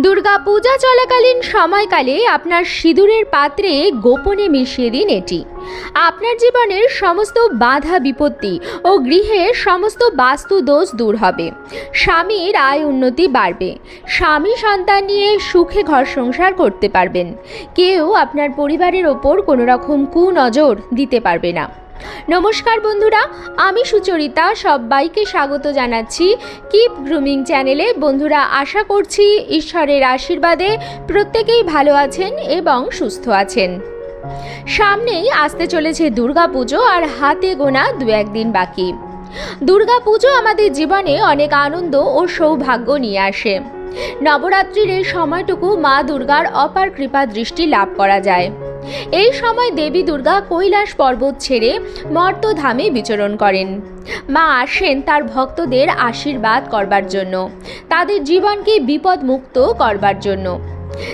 দুর্গা পূজা চলাকালীন সময়কালে আপনার সিঁদুরের পাত্রে গোপনে মিশিয়ে দিন এটি। আপনার জীবনের সমস্ত বাধা বিপত্তি ও গৃহের সমস্ত বাস্তু দোষ দূর হবে। স্বামীর আয় উন্নতি বাড়বে। স্বামী সন্তান নিয়ে সুখে ঘর সংসার করতে পারবেন। কেউ আপনার পরিবারের ওপর কোনো রকম কুনজর দিতে পারবে না। নমস্কার বন্ধুরা, আমি সুচরিতা, সবাইকে স্বাগত জানাচ্ছি কিপ গ্রুমিং চ্যানেলে। বন্ধুরা, আশা করছি ঈশ্বরের আশীর্বাদে প্রত্যেকেই ভালো আছেন এবং সুস্থ আছেন। সামনেই আসতে চলেছে দুর্গাপুজো আর হাতে গোনা দু একদিন বাকি। দুর্গাপুজো আমাদের জীবনে অনেক আনন্দ ও সৌভাগ্য নিয়ে আসে। নবরাত্রির এই সময়টুকু মা দুর্গার অপার কৃপা দৃষ্টি লাভ করা যায়। এই সময় দেবী দুর্গা কৈলাস পর্বত ছেড়ে মর্তধামে বিচরণ করেন। মা আসেন তার ভক্তদের আশীর্বাদ করবার জন্য। তাদের জীবনকে বিপদমুক্ত করবার জন্য।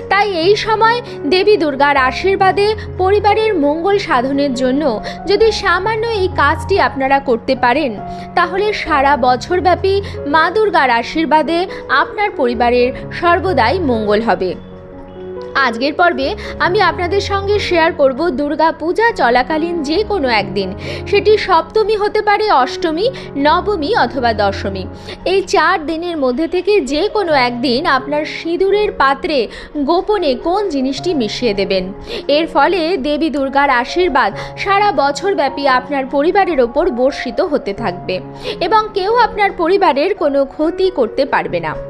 তাই এই সময় দেবী দুর্গার আশীর্বাদে পরিবারের মঙ্গল সাধনের জন্য যদি সামান্য এই কাজটি আপনারা করতে পারেন, তাহলে সারা বছরব্যাপী মা দুর্গার আশীর্বাদে আপনার পরিবারের সর্বদাই মঙ্গল হবে। আজকের পর্বে আমি আপনাদের সঙ্গে শেয়ার করব দুর্গা পূজা চলাকালীন যে কোনো একদিন। সেটি সপ্তমী হতে পারে অষ্টমী, নবমী অথবা দশমী। এই চার দিনের মধ্যে থেকে যে কোনো একদিন আপনার সিঁদুরের পাত্রে গোপনে কোন জিনিসটি মিশিয়ে দেবেন। এর ফলে দেবী দুর্গার আশীর্বাদ সারা বছর ব্যাপী আপনার পরিবারের ওপর বর্ষিত হতে থাকবে এবং কেউ আপনার পরিবারের কোনো ক্ষতি করতে পারবে না।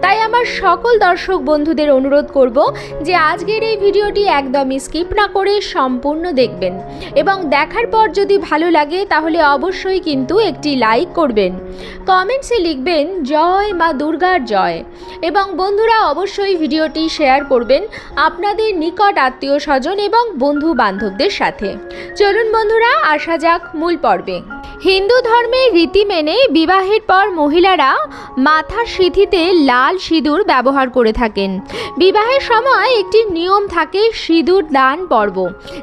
তাই আমার সকল দর্শক বন্ধুদের অনুরোধ করব যে আজকের এই ভিডিওটি একদমই স্কিপ না করে সম্পূর্ণ দেখবেন এবং দেখার পর যদি ভালো লাগে তাহলে অবশ্যই কিন্তু একটি লাইক করবেন। কমেন্টসে লিখবেন, জয় মা দুর্গার জয়। এবং বন্ধুরা অবশ্যই ভিডিওটি শেয়ার করবেন আপনাদের নিকট আত্মীয় স্বজন এবং বন্ধু বান্ধবদের সাথে। চলুন বন্ধুরা, আসা যাক মূল পর্বে। হিন্দু ধর্মের রীতি মেনে বিবাহের পর মহিলারা মাথার সিঁথিতে লাল সিঁদুর ব্যবহার করে থাকেন। বিবাহের সময় একটি নিয়ম থাকে সিঁদুর দান পর্ব,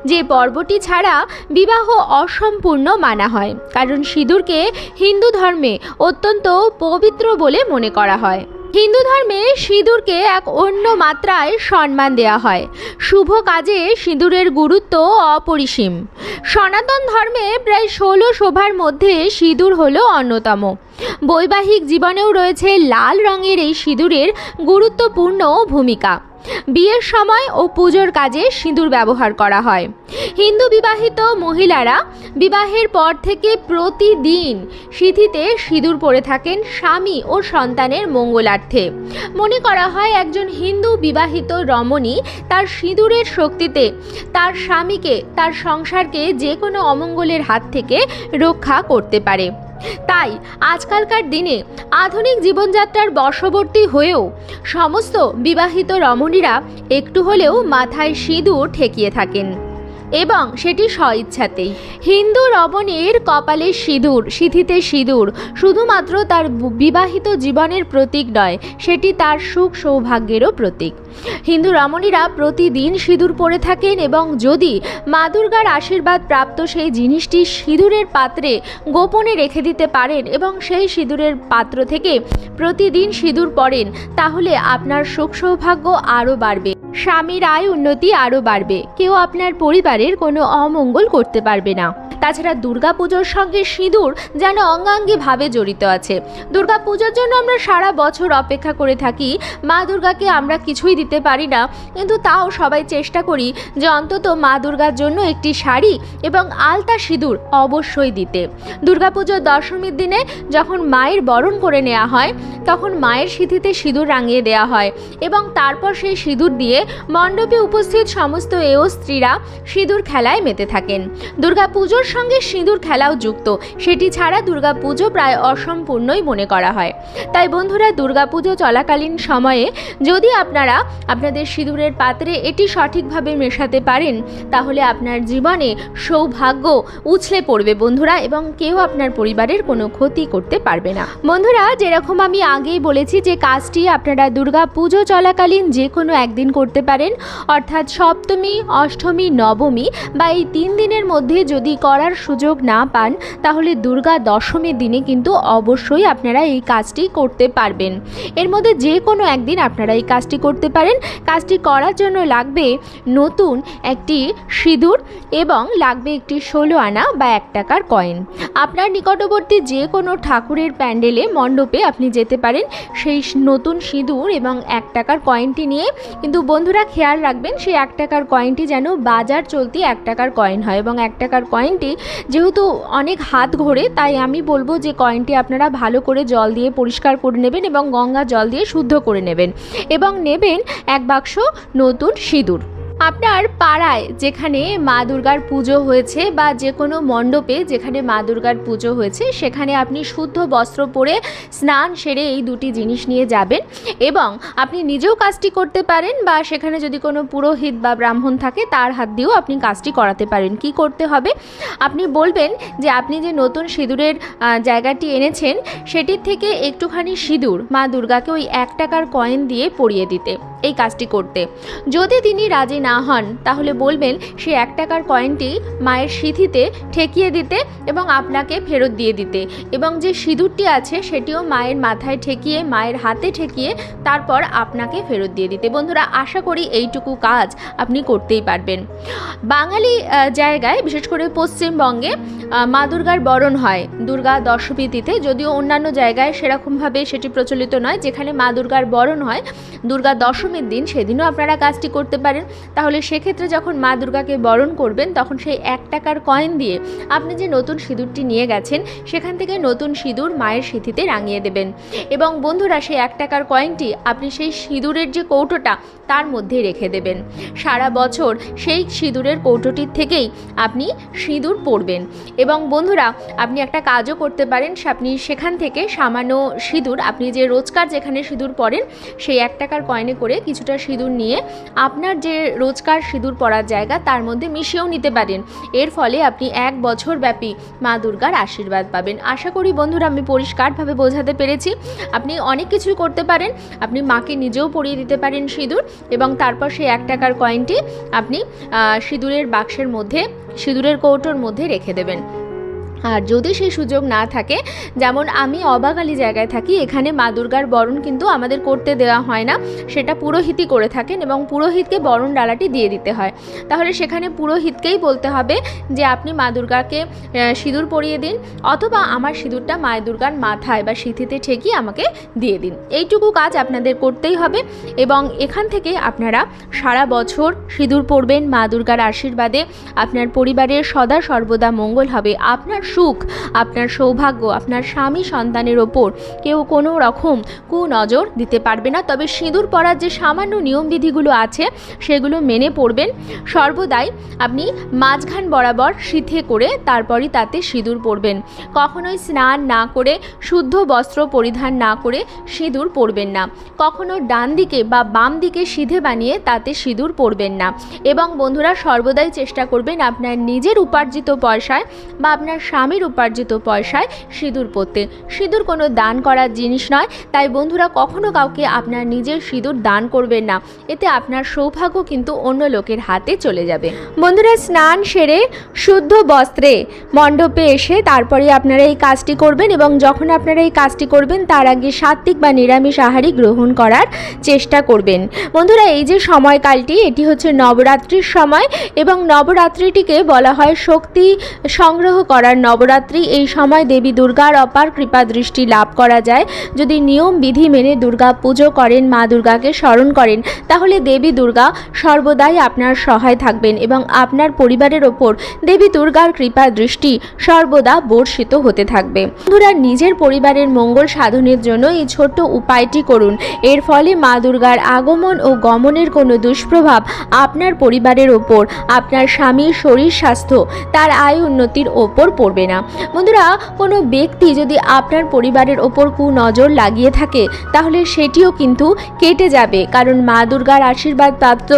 যে পর্বটি ছাড়া বিবাহ অসম্পূর্ণ মানা হয়। কারণ সিঁদুরকে হিন্দু ধর্মে অত্যন্ত পবিত্র বলে মনে করা হয়। হিন্দু ধর্মে সিঁদুরকে এক অন্য মাত্রায় সম্মান দেয়া হয়। শুভ কাজে সিঁদুরের গুরুত্ব অপরিসীম। সনাতন ধর্মে প্রায় ষোলো শোভার মধ্যে সিঁদুর হলো অন্যতম। বৈবাহিক জীবনেও রয়েছে লাল রঙের এই সিঁদুরের গুরুত্বপূর্ণ ভূমিকা। বিয়ের সময় ও পুজোর কাজে সিঁদুর ব্যবহার করা হয়। হিন্দু বিবাহিত মহিলারা বিবাহের পর থেকে প্রতিদিন সিঁথিতে সিঁদুর পরে থাকেন স্বামী ও সন্তানের মঙ্গলার্থে। মনে করা হয় একজন হিন্দু বিবাহিত রমণী তার সিঁদুরের শক্তিতে তার স্বামীকে, তার সংসারকে যে কোনো অমঙ্গলের হাত থেকে রক্ষা করতে পারে। তাই আজকালকার দিনে আধুনিক জীবনযাত্রার বর্ষবর্তী হয়েও সমস্ত বিবাহিত রমণীরা একটু হলেও মাথায় সিঁদুর ঠেকিয়ে থাকেন। এবং সেটি স্বইচ্ছাতেই। হিন্দু রমণীর কপালে সিঁদুর, সিঁথিতে সিঁদুর, শুধুমাত্র তার বিবাহিত জীবনের প্রতীক নয়, সেটি তার সুখ সৌভাগ্যেরও প্রতীক। হিন্দু রমণীরা প্রতিদিন সিঁদুর পরে থাকেন এবং যদি মা দুর্গার আশীর্বাদ প্রাপ্ত সেই জিনিসটি সিঁদুরের পাত্রে গোপনে রেখে দিতে পারেন এবং সেই সিঁদুরের পাত্র থেকে প্রতিদিন সিঁদুর পরেন তাহলে আপনার সুখ সৌভাগ্য আরও বাড়বে। স্বামীর আয় উন্নতি আরও বাড়বে। কেউ আপনার পরিবারের কোনো অমঙ্গল করতে পারবে না। তাছাড়া দুর্গাপুজোর সঙ্গে সিঁদুর যেন অঙ্গাঙ্গিভাবে জড়িত আছে। দুর্গাপুজোর জন্য আমরা সারা বছর অপেক্ষা করে থাকি। মা দুর্গাকে আমরা কিছুই দিতে পারি না, কিন্তু তাও সবাই চেষ্টা করি যে অন্তত মা দুর্গার জন্য একটি শাড়ি এবং আলতা সিঁদুর অবশ্যই দিতে। দুর্গাপুজোর দশমীর দিনে যখন মায়ের বরণ করে নেওয়া হয়, তখন মায়ের সিঁথিতে সিঁদুর রাঙিয়ে দেওয়া হয় এবং তারপর সেই সিঁদুর দিয়ে মণ্ডপে উপস্থিত সমস্ত এও স্ত্রীরা সিঁদুর খেলায় মেতে থাকেন। দুর্গাপুজোর সঙ্গে সিঁদুর খেলাও যুক্ত। সেটি ছাড়া দুর্গাপুজো প্রায় অসম্পূর্ণই মনে করা হয়। তাই বন্ধুরা, দুর্গাপুজো চলাকালীন সময়ে যদি আপনারা আপনাদের সিঁদুরের পাত্রে এটি সঠিকভাবে মেশাতে পারেন, তাহলে আপনার জীবনে সৌভাগ্য উছলে পড়বে বন্ধুরা এবং কেউ আপনার পরিবারের কোনো ক্ষতি করতে পারবে না। বন্ধুরা, যেরকম আমি আগেই বলেছি যে কাজটি আপনারা দুর্গা পুজো চলাকালীন যে কোনো একদিন করতে করতে পারেন। অর্থাৎ সপ্তমী, অষ্টমী, নবমী বা এই তিন দিনের মধ্যে যদি করার সুযোগ না পান, তাহলে দুর্গা দশমীর দিনে কিন্তু অবশ্যই আপনারা এই কাজটি করতে পারবেন। এর মধ্যে যে কোনো একদিন আপনারা এই কাজটি করতে পারেন। কাজটি করার জন্য লাগবে নতুন একটি সিঁদুর এবং লাগবে একটি ষোলো আনা বা এক টাকার কয়েন। আপনার নিকটবর্তী যে কোনো ঠাকুরের প্যান্ডেলে, মণ্ডপে আপনি যেতে পারেন। সেই নতুন সিঁদুর এবং এক টাকার কয়েনটি নিয়ে কিন্তু বন্ধুরা, খেয়াল রাখবেন, সেই এক টাকার কয়েনটি যেন বাজার চলতি এক টাকার কয়েন হয় এবং এক টাকার কয়েনটি যেহেতু অনেক হাত ঘোরে, তাই আমি বলব যে কয়েনটি আপনারা ভালো করে জল দিয়ে পরিষ্কার করে নেবেন এবং গঙ্গা জল দিয়ে শুদ্ধ করে নেবেন এবং নেবেন এক বাক্স নতুন সিঁদুর। আপনার পাড়ায় যেখানে মা দুর্গার পুজো হয়েছে বা যে কোনো মণ্ডপে যেখানে মা দুর্গার পুজো হয়েছে, সেখানে আপনি শুদ্ধ বস্ত্র পরে স্নান সেরে এই দুটি জিনিস নিয়ে যাবেন এবং আপনি নিজেও কাজটি করতে পারেন বা সেখানে যদি কোনো পুরোহিত বা ব্রাহ্মণ থাকে, তার হাত দিয়েও আপনি কাজটি করাতে পারেন। কি করতে হবে? আপনি বলবেন যে আপনি যে নতুন সিঁদুরের জায়গাটি এনেছেন সেটির থেকে একটুখানি সিঁদুর মা দুর্গাকে ওই এক টাকার কয়েন দিয়ে পরিয়ে দিতে, এই কাজটি করতে। যদি তিনি রাজি না হন, তাহলে বলবেন সেই এক টাকার কয়েনটি মায়ের সিঁথিতে ঠেকিয়ে দিতে এবং আপনাকে ফেরত দিয়ে দিতে। এবং যে সিঁদুরটি আছে সেটিও মায়ের মাথায় ঠেকিয়ে, মায়ের হাতে ঠেকিয়ে তারপর আপনাকে ফেরত দিয়ে দিতে। বন্ধুরা, আশা করি এইটুকু কাজ আপনি করতেই পারবেন। বাঙালি জায়গায়, বিশেষ করে পশ্চিমবঙ্গে মা দুর্গার বরণ হয় দুর্গা দশমী তিথে যদিও অন্যান্য জায়গায় সেরকমভাবে সেটি প্রচলিত নয়। যেখানে মা দুর্গার বরণ হয় দুর্গা দশমীর দিন, সেদিনও আপনারা কাজটি করতে পারেন। তাহলে সেক্ষেত্রে যখন মা দুর্গাকে বরণ করবেন, তখন সেই এক টাকার কয়েন দিয়ে আপনি যে নতুন সিঁদুরটি নিয়ে গেছেন, সেখান থেকে নতুন সিঁদুর মায়ের সিঁথিতে রাঙিয়ে দেবেন। এবং বন্ধুরা, সেই এক টাকার কয়েনটি আপনি সেই সিঁদুরের যে কৌটোটা, তার মধ্যে রেখে দেবেন। সারা বছর সেই সিঁদুরের কৌটোটির থেকেই আপনি সিঁদুর পরবেন। এবং বন্ধুরা, আপনি একটা কাজও করতে পারেন আপনি সেখান থেকে সামান্য সিঁদুর, আপনি যে রোজকার যেখানে সিঁদুর পরেন, সেই এক টাকার কয়েনে করে কিছুটা সিঁদুর নিয়ে আপনার যে রোজকার সিঁদুর পরার জায়গা তার মধ্যে মিশিয়েও নিতে পারেন। এর ফলে আপনি এক বছর ব্যাপী মা দুর্গার আশীর্বাদ পাবেন। আশা করি বন্ধুরা আমি পরিষ্কারভাবে বোঝাতে পেরেছি। আপনি অনেক কিছু করতে পারেন। আপনি মাকে নিজেও পরিয়ে দিতে পারেন সিঁদুর এবং তারপর সেই এক টাকার কয়েনটি আপনি সিঁদুরের বাক্সের মধ্যে, সিঁদুরের কৌটোর মধ্যে রেখে দেবেন। আর যদি সেই সুযোগ না থাকে, যেমন আমি অবাগালি জায়গায় থাকি, এখানে মা দুর্গার বরণ কিন্তু আমাদের করতে দেওয়া হয় না। সেটা পুরোহিতই করে থাকেন এবং পুরোহিতকে বরণ ডালাটি দিয়ে দিতে হয়। তাহলে সেখানে পুরোহিতকেই বলতে হবে যে, আপনি মা দুর্গাকে সিঁদুর পরিয়ে দিন অথবা আমার সিঁদুরটা মায়ের দুর্গার মাথায় বা সিঁথিতে ঠেকিয়ে আমাকে দিয়ে দিন। এইটুকু কাজ আপনাদের করতেই হবে এবং এখান থেকে আপনারা সারা বছর সিঁদুর পরবেন মা দুর্গার আশীর্বাদে। আপনার পরিবারের সদা সর্বদা মঙ্গল হবে। আপনার সুখ, আপনার সৌভাগ্য, আপনার স্বামী সন্তানের ওপর কেউ কোনো রকম কুনজর দিতে পারবে না। তবে সিঁদুর পরার যে সামান্য নিয়মবিধিগুলো আছে, সেগুলো মেনে পড়বেন। সর্বদাই আপনি মাঝখান বরাবর সিথে করে তারপরই তাতে সিঁদুর পরবেন। কখনোই স্নান না করে, শুদ্ধ বস্ত্র পরিধান না করে সিঁদুর পরবেন না। কখনো ডান দিকে বা বাম দিকে সিধে বানিয়ে তাতে সিঁদুর পরবেন না। এবং বন্ধুরা, সর্বদাই চেষ্টা করবেন আপনার নিজের উপার্জিত পয়সায় বা আপনার স্বামীর উপার্জিত পয়সায় সিঁদুর পরতে সিঁদুর কোনো দান করার জিনিস নয়, তাই বন্ধুরা কখনো কাউকে আপনার নিজের সিঁদুর দান করবেন না। এতে আপনার সৌভাগ্য কিন্তু অন্য লোকের হাতে চলে যাবে। বন্ধুরা স্নান সেরে শুদ্ধ বস্ত্রে মণ্ডপে এসে তারপরে আপনারা এই কাজটি করবেন এবং যখন আপনারা এই কাজটি করবেন, তার আগে সাত্বিক বা নিরামিষ আহারই গ্রহণ করার চেষ্টা করবেন। বন্ধুরা এই যে সময়কালটি, এটি হচ্ছে নবরাত্রির সময় এবং নবরাত্রিটিকে বলা হয় শক্তি সংগ্রহ করার নবরাত্রি এই সময় দেবী দুর্গার অপার কৃপা দৃষ্টি লাভ করা যায়। যদি নিয়ম, বিধি মেনে দুর্গা পুজো করেন, মা দুর্গাকে স্মরণ করেন, তাহলে দেবী দুর্গা সর্বদাই আপনার সহায় থাকবেন এবং আপনার পরিবারের ওপর দেবী দুর্গার কৃপা দৃষ্টি সর্বদা বর্ষিত হতে থাকবে। বন্ধুরা, নিজের পরিবারের মঙ্গল সাধনের জন্য এই ছোট্ট উপায়টি করুন। এর ফলে মা দুর্গার আগমন ও গমনের কোনো দুষ্প্রভাব আপনার পরিবারের ওপর, আপনার স্বামীর শরীর স্বাস্থ্য, তার আয় উন্নতির ওপর পড়বে। করবে না। বন্ধুরা, কোনো ব্যক্তি যদি আপনার পরিবারের ওপর কুনজর লাগিয়ে থাকে, তাহলে সেটিও কিন্তু কেটে যাবে। কারণ মা দুর্গার আশীর্বাদ প্রাপ্ত।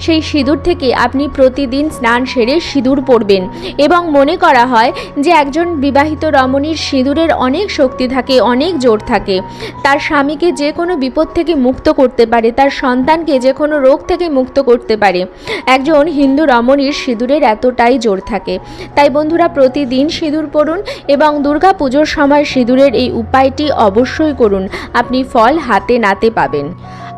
সেই সিঁদুর থেকে আপনি প্রতিদিন স্নান সেরে সিঁদুর পরবেন এবং মনে করা হয় যে একজন বিবাহিত রমণীর সিঁদুরের অনেক শক্তি থাকে, অনেক জোর থাকে। তার স্বামীকে যে কোনো বিপদ থেকে মুক্ত করতে পারে, তার সন্তানকে যে কোনো রোগ থেকে মুক্ত করতে পারে। একজন হিন্দু রমণীর সিঁদুরের এতটাই জোর থাকে। তাই বন্ধুরা, প্রতিদিন সিঁদুর পরুন এবং দুর্গা পুজোর সময় সিঁদুরের এই উপায়টি অবশ্যই করুন। আপনি ফল হাতে নাতে পাবেন।